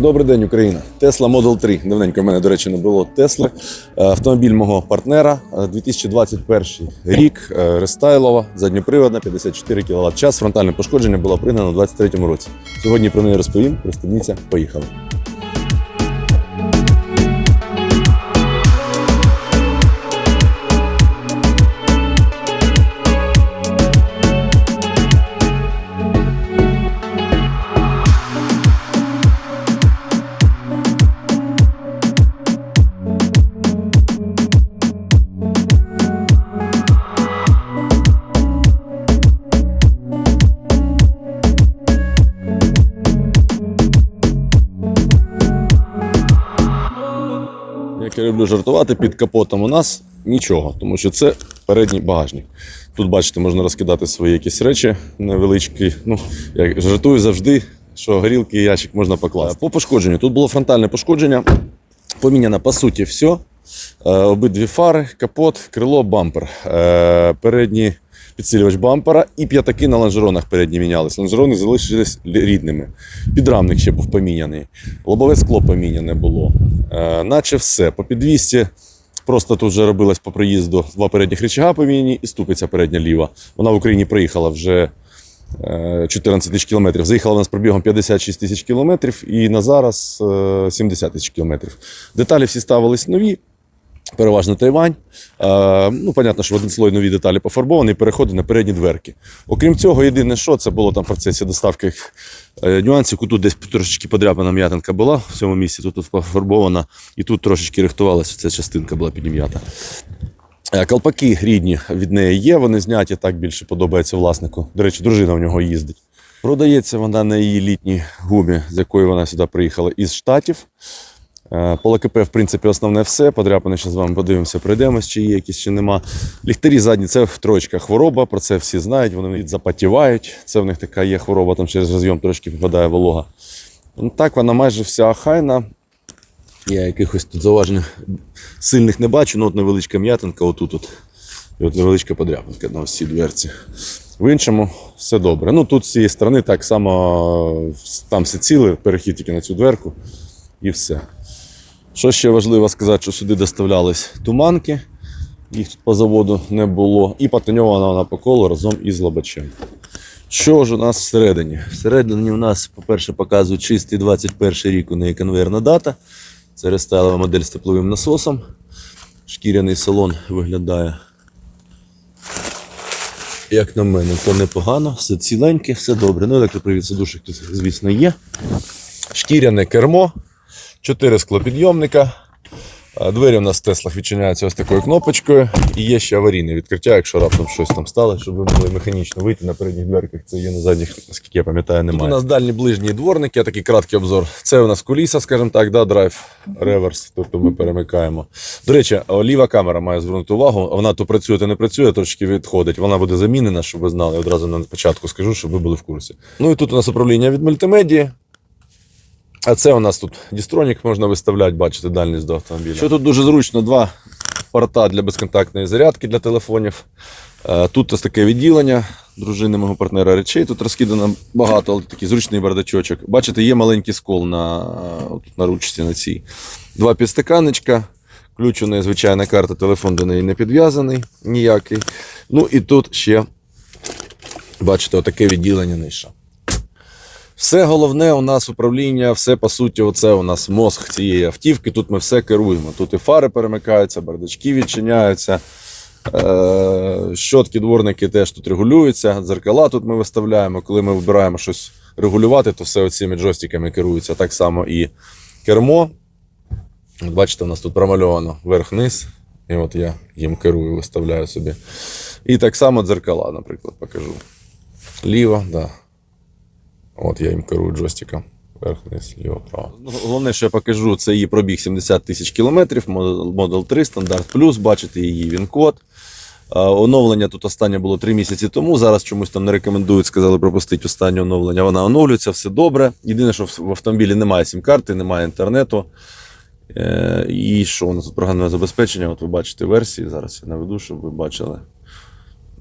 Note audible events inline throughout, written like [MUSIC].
Добрий день, Україна. Tesla Model 3. Давненько в мене, до речі, не було Тесли. Е, Автомобіль мого партнера. Е, 2021 рік. е, Рестайлова, задньоприводна, 54 кВт час. Фронтальне пошкодження було пригнано у 2023 році. Сьогодні про неї розповім. Пристебніться, поїхали. Я люблю жартувати, під капотом у нас нічого, тому що це передній багажник. Тут, бачите, можна розкидати свої якісь речі невеличкі. Ну, я жартую завжди, що горілки і ящик можна покласти. По пошкодженню. Тут було фронтальне пошкодження. Поміняно по суті все. Е, Обидві фари, капот, крило, бампер. Е, Передній підсилювач бампера і п'ятаки на лонжеронах передні мінялись. Лонжерони залишились рідними. Підрамник ще був поміняний. Лобове скло поміняне було. Е, Наче все. По підвісті просто тут вже робилось по проїзду два передніх рычага поміняні і ступиця передня ліва. Вона в Україні проїхала вже е, 14 тисяч кілометрів. Заїхала вона з пробігом 56 тисяч кілометрів і на зараз е, 70 тисяч кілометрів. Деталі всі ставились нові. Переважно Тайвань. Е, ну, понятно, що в один слой нові деталі пофарбовані, переходи на передні дверки. Окрім цього, єдине, що це було там в процесі доставки е, нюансів. Тут десь трошечки подряпана м'ятинка була в цьому місці, тут, тут пофарбована, і тут трошечки рихтувалася ця частинка була підім'ята. Е, Колпаки рідні від неї є, вони зняті, так більше подобається власнику. До речі, дружина в нього їздить. Продається вона на її літній гумі, з якої вона сюди приїхала із Штатів. Е, По ЛКП, в принципі, основне все. Подряпане, що з вами подивимося, пройдемось, чи є якісь, чи нема. Ліхтарі задні це троєчка хвороба, про це всі знають, вони запотівають. Це в них така є хвороба, там через розйом трошки випадає волога. Ну, так, вона майже вся охайна. Я якихось тут зауважень сильних не бачу, ну от невеличка м'ятинка отут. От. І от невеличка подряпинка на ось дверці. В іншому все добре. Ну тут з цієї сторони так само там все ціле, перехід тільки на цю дверку і все. Що ще важливо сказати, що сюди доставлялись туманки, їх тут по заводу не було, і патиньована вона по колу разом із лобачем. Що ж у нас всередині? Всередині у нас, по-перше, показують чистий 21 рік у неї конвейерна дата. Це рестайлова модель з тепловим насосом. Шкіряний салон виглядає. Як на мене, то непогано, все ціленьке, все добре. Ну, електропривід сидушок тут, звісно, є. Шкіряне кермо, 4 склопідйомника. Двері у нас в Теслах відчиняються ось такою кнопочкою. І є ще аварійне відкриття, якщо раптом щось там стало, щоб ви могли механічно вийти на передніх дверках. Це є на задніх, наскільки я пам'ятаю, немає. Тут у нас дальні ближні дворники, такий краткий обзор. Це у нас куліса, скажімо так, да, драйв, реверс, тобто ми перемикаємо. До речі, ліва камера має звернути увагу. Вона то працює, то не працює, трошки відходить. Вона буде замінена, щоб ви знали. Одразу на початку скажу, щоб ви були в курсі. Ну і тут у нас управління від мультимедії. А це у нас тут дістронік можна виставляти, бачите, дальність до автомобіля. Що тут дуже зручно, два порта для безконтактної зарядки для телефонів. Е, Тут ось таке відділення дружини мого партнера речей. Тут розкидано багато, але такий зручний бардачочок. Бачите, є маленький скол на, тут на ручці на цій. Два підстаканничка. Ключ у неї звичайна карта, телефон до неї не підв'язаний ніякий. Ну і тут ще, бачите, отаке відділення ниша. Все головне у нас управління, все по суті, оце у нас мозг цієї автівки. Тут ми все керуємо. Тут і фари перемикаються, бардачки відчиняються, е- щотки, дворники теж тут регулюються, дзеркала тут ми виставляємо. Коли ми вибираємо щось регулювати, то все оціми джойстиками керується. Так само і кермо. Бачите, у нас тут промальовано вверх-вниз. І от я їм керую, виставляю собі. І так само дзеркала, наприклад, покажу. Ліво, да. От я їм керую джойстиком. Вверх, вниз, ліво, право. Ну, Головне, що я покажу, це її пробіг 70 тисяч кілометрів, Model Model 3, стандарт плюс, бачите її він-код. Е, Оновлення тут останнє було 3 місяці тому. Зараз чомусь там не рекомендують, сказали пропустити останнє оновлення. Вона оновлюється, все добре. Єдине, що в в автомобілі немає сім-карти, немає інтернету. Е, І що у нас тут програмне забезпечення? От ви бачите версії. Зараз я наведу, щоб ви бачили.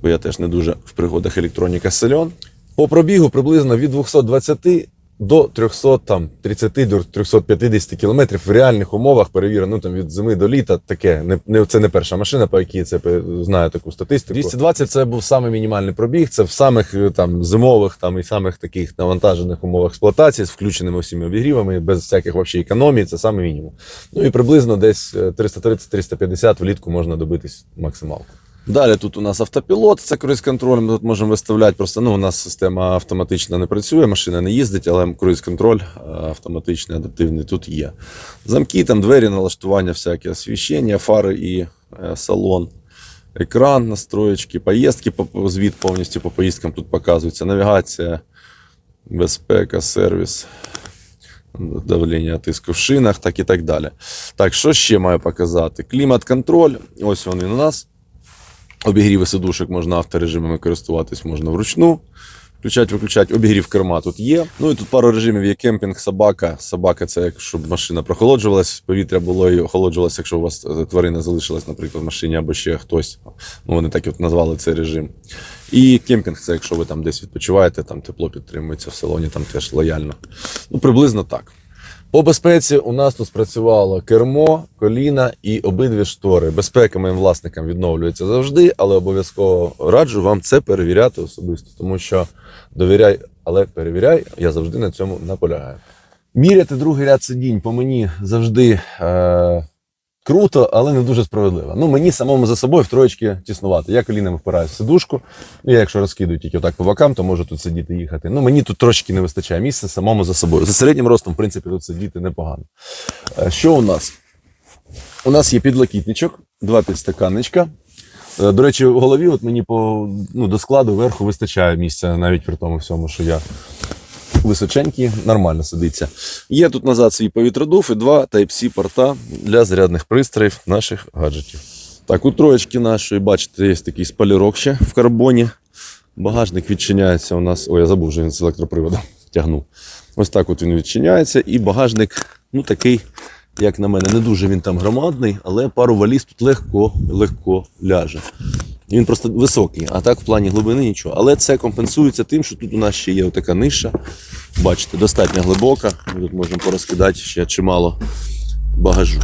Бо я теж не дуже в пригодах електроніка сельон. По пробігу приблизно від 220 до 300, там, 30 до 350 кілометрів в реальних умовах перевірено ну, там, від зими до літа. Таке не, не це не перша машина, по якій це знаю таку статистику. 220 це був самий мінімальний пробіг. Це в самих е, там зимових там і самих таких навантажених умовах експлуатації з включеними всіми обігрівами, без всяких вообще економії. Це саме мінімум. Ну і приблизно десь е, 330-350 влітку можна добитись максималку. Далі тут у нас автопілот, це круїз-контроль. Ми тут можемо виставляти. Просто ну, у нас система автоматична не працює, машина не їздить, але круїз-контроль е, автоматичний, адаптивний тут є. Замки, там двері, налаштування, всяке освіщення, фари і е, салон. Екран, настроєчки, поїздки, звіт повністю по поїздкам тут показується. Навігація, безпека, сервіс, давлення тиску в шинах, так і так далі. Так, що ще маю показати? Клімат-контроль. Ось він у нас. Обігріви сидушок можна авторежимами користуватись, можна вручну. Включати, виключати. Обігрів керма тут є. Ну і тут пару режимів є кемпінг, собака. Собака це як щоб машина прохолоджувалась, повітря було і охолоджувалося, якщо у вас е, тварина залишилась, наприклад, в машині або ще хтось. Ну, вони так от назвали цей режим. І кемпінг це якщо ви там десь відпочиваєте, там тепло підтримується в салоні, там теж лояльно. Ну, приблизно так. По безпеці у нас тут спрацювало кермо, коліна і обидві штори. Безпека моїм власникам відновлюється завжди, але обов'язково раджу вам це перевіряти особисто, тому що довіряй, але перевіряй, я завжди на цьому наполягаю. Міряти другий ряд сидінь по мені завжди е, круто, але не дуже справедливо. Ну, мені самому за собою в троєчки тіснувати. Я колінами впираюся в сидушку. Я якщо розкидую тільки отак по бокам, то можу тут сидіти їхати. Ну, мені тут трошки не вистачає місця самому за собою. За середнім ростом, в принципі, тут сидіти непогано. Е, Що у нас? У нас є підлокітничок, два підстаканничка. Е, До речі, в голові от мені по, ну, до складу верху вистачає місця, навіть при тому всьому, що я височенький, нормально сидиться. Є тут назад свій повітродув і два Type-C порта для зарядних пристроїв наших гаджетів. Так, у троєчки нашої, бачите, є такий спалірок ще в карбоні. Багажник відчиняється у нас. Ой, я забув, що він з електроприводом [LAUGHS] тягнув. Ось так от він відчиняється. І багажник, ну такий, як на мене, не дуже він там громадний, але пару валіз тут легко, легко ляже. Він просто високий, а так в плані глибини нічого. Але це компенсується тим, що тут у нас ще є така ниша. Бачите, достатньо глибока. Ми тут можемо порозкидати ще чимало багажу.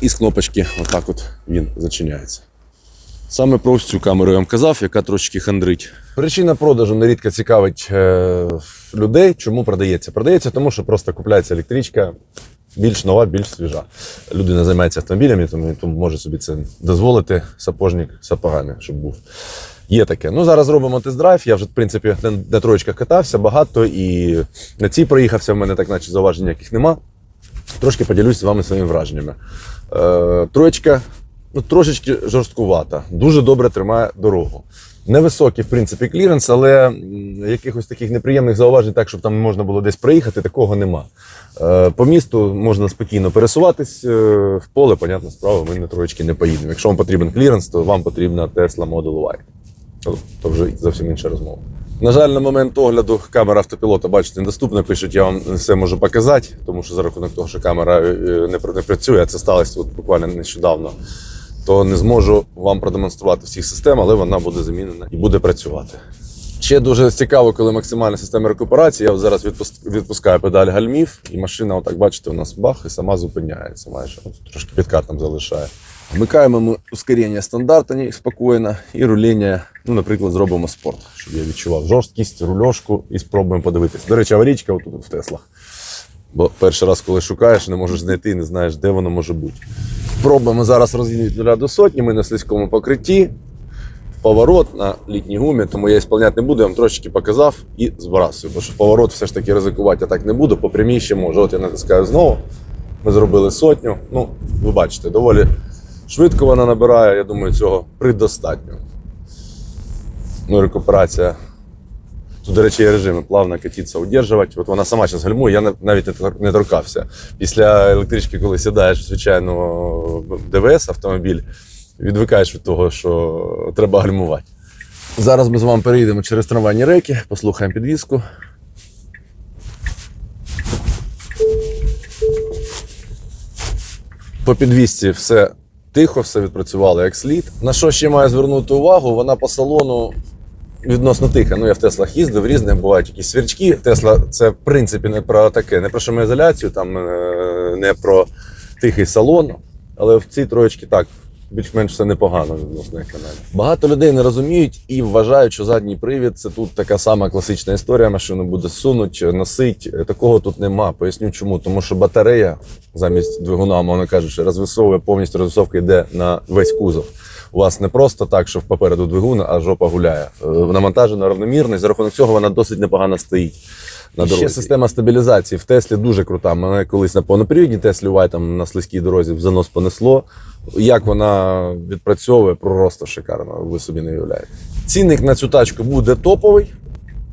І з кнопочки отак от він зачиняється. Саме про ось цю камеру я вам казав, яка трошки хандрить. Причина продажу нерідко цікавить е, людей. Чому продається? Продається тому, що просто купляється електричка більш нова, більш свіжа. Людина займається автомобілями, тому, тому може собі це дозволити сапожник сапогами, щоб був. Є таке. Ну зараз робимо тест-драйв. Я вже, в принципі, на, на троєчках катався багато і на цій проїхався. В мене так, наче зауважень ніяких нема. Трошки поділюсь з вами своїми враженнями. Е, троєчка ну, трошечки жорсткувата, дуже добре тримає дорогу. Невисокий, в принципі, кліренс, але якихось таких неприємних зауважень, так, щоб там можна було десь проїхати, такого нема. Е, По місту можна спокійно пересуватись е, в поле, понятна справа, ми на троєчки не поїдемо. Якщо вам потрібен кліренс, то вам потрібна Tesla Model Y. То, то вже зовсім інша розмова. На жаль, на момент огляду камера автопілота, бачите, недоступна. Пишуть, я вам все можу показати, тому що за рахунок того, що камера е, не, не працює, а це сталося от буквально нещодавно, то не зможу вам продемонструвати всіх систем, але вона буде замінена і буде працювати. Ще дуже цікаво, коли максимальна система рекуперації. Я зараз відпус- відпускаю педаль гальмів, і машина, отак бачите, у нас бах і сама зупиняється майже. От трошки підкат там залишає. Вмикаємо ми ускорення стандартне спокійно, і руління, ну, наприклад, зробимо спорт, щоб я відчував жорсткість, рульошку і спробуємо подивитися. До речі, аварійка отут в Теслах. Бо перший раз, коли шукаєш, не можеш знайти, не знаєш, де воно може бути. Пробуємо зараз від 0 до сотні. Ми на слизькому покритті. Поворот на літній гумі, тому я ісполняти не буду, я вам трошечки показав і збрасую. Бо що поворот все ж таки ризикувати я так не буду, по прямій ще можу. От я натискаю знову. Ми зробили сотню. Ну, ви бачите, доволі швидко вона набирає. Я думаю, цього предостатньо. Ну, рекуперація. Тут, до речі, є режими плавно катитися, удержувати. От вона сама зараз гальмує, я навіть не торкався. Після електрички, коли сідаєш, звичайно, ДВС автомобіль, відвикаєш від того, що треба гальмувати. Зараз ми з вами переїдемо через трамвайні реки, послухаємо підвізку. По підвісці все тихо, все відпрацювало як слід. На що ще маю звернути увагу? Вона по салону відносно тиха. Ну, я в Теслах їздив різних, бувають якісь свірчки. Тесла це в принципі не про таке, не про шумоізоляцію, там е, не про тихий салон. Але в цій троєчці так. Більш-менш все непогано відносно економії. Багато людей не розуміють і вважають, що задній привід це тут така сама класична історія. Машину буде сунуть, носить. Такого тут нема. Поясню чому. Тому що батарея замість двигуна, мовно кажучи, розвисовує повністю розвисовка йде на весь кузов. У вас не просто так, що попереду двигун, а жопа гуляє. Е, Навантажена равномірно, і за рахунок цього вона досить непогано стоїть. На дорозі. Ще система стабілізації в Теслі дуже крута. Мене колись на повнопривідній Теслі Уай там на слизькій дорозі в занос понесло. Як вона відпрацьовує, просто шикарно, ви собі не уявляєте. Цінник на цю тачку буде топовий.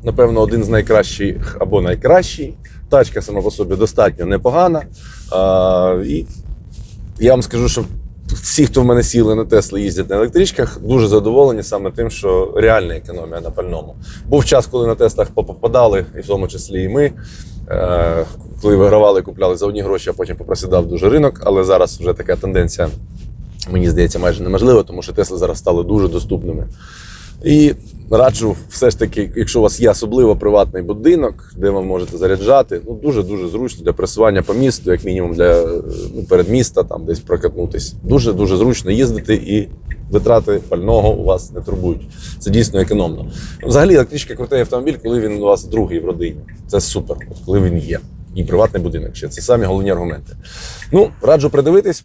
Напевно, один з найкращих або найкращий. Тачка сама по собі достатньо непогана. А, і я вам скажу, що всі, хто в мене сіли на Тесли, їздять на електричках, дуже задоволені саме тим, що реальна економія на пальному. Був час, коли на Теслах попадали, і в тому числі і ми. Е, коли вигравали, купляли за одні гроші, а потім попросідав дуже ринок. Але зараз вже така тенденція, мені здається, майже неможлива, тому що Тесли зараз стали дуже доступними. І раджу, все ж таки, якщо у вас є особливо приватний будинок, де ви можете заряджати, ну дуже дуже зручно для пресування по місту, як мінімум для ну, передміста, там десь прокатнутись. Дуже дуже зручно їздити і витрати пального у вас не турбують. Це дійсно економно. Взагалі, електричка крутий автомобіль, коли він у вас другий в родині. Це супер, коли він є. І приватний будинок ще. Це самі головні аргументи. Ну, раджу придивитись.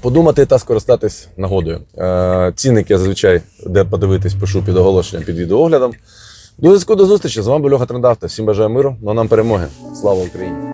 Подумати та скористатись нагодою. Е, цінник я зазвичай, де подивитись, пишу під оголошенням під відеооглядом. До зв'язку до зустрічі. З вами був Льоха Трендавта. Всім бажаю миру, ну а нам перемоги. Слава Україні!